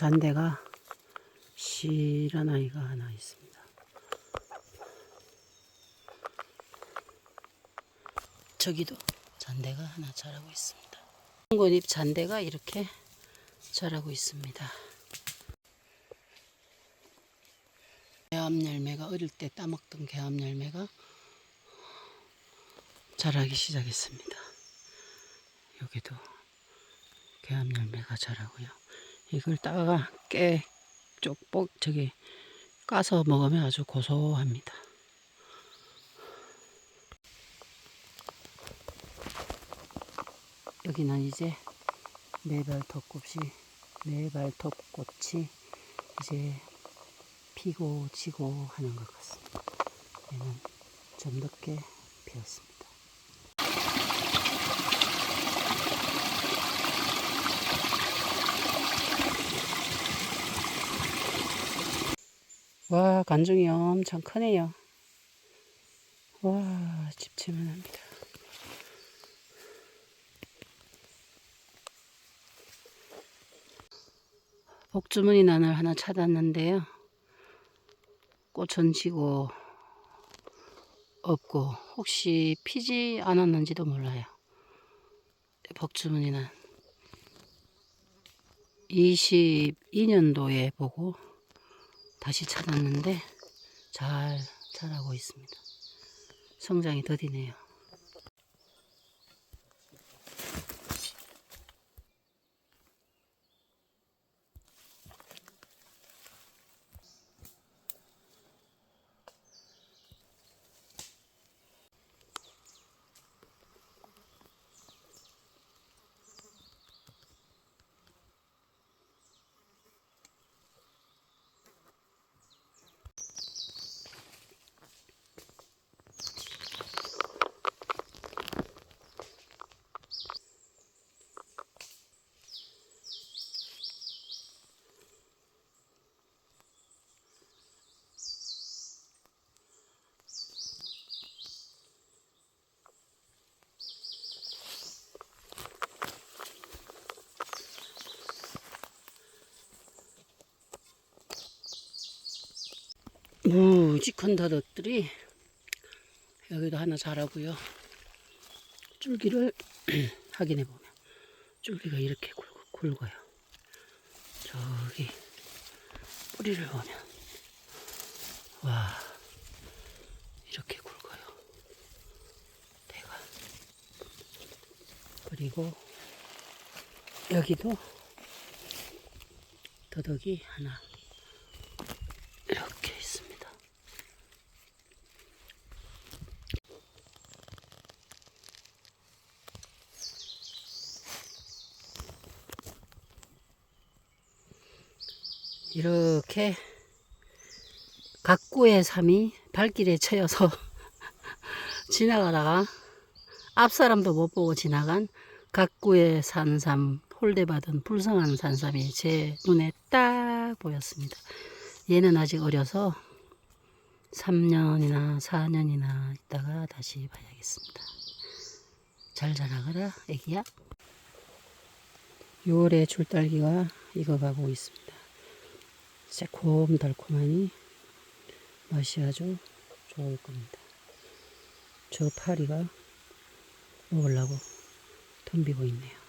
잔대가 실한 아이가 하나 있습니다. 저기도 잔대가 하나 자라고 있습니다. 꽃잎 잔대가 이렇게 자라고 있습니다. 개암 열매가 어릴 때 따먹던 개암 열매가 자라기 시작했습니다. 여기도 개암 열매가 자라고요. 이걸 따가 깨 쪽복 저기 까서 먹으면 아주 고소합니다. 여기는 이제 매발톱꽃이 매발톱꽃이 이제 피고 지고 하는 것 같습니다. 얘는 좀 늦게 피었습니다. 와, 간중이 엄청 크네요. 와, 집채만 합니다. 복주머니 난을 하나 찾았는데요. 꽃은 지고 없고 혹시 피지 않았는지도 몰라요. 복주머니는 22년도에 보고 다시 찾았는데 잘 자라고 있습니다. 성장이 더디네요. 무지 큰 더덕들이 여기도 하나 자라고요. 줄기를 확인해 보면 줄기가 이렇게 굵, 굵어요. 저기 뿌리를 보면 와 이렇게 굵어요. 대가 그리고 여기도 더덕이 하나 이렇게 있습니다. 이렇게 각구의 삶이 발길에 쳐여서 지나가다가 앞 사람도 못 보고 지나간 각구의 산삼 홀대받은 불성한 산삼이 제 눈에 딱 보였습니다. 얘는 아직 어려서 3년이나 4년이나 있다가 다시 봐야겠습니다. 잘 자라거라 애기야. 6월에 줄딸기가 익어가고 있습니다. 새콤달콤하니 맛이 아주 좋을 겁니다. 저 파리가 먹으려고 덤비고 있네요.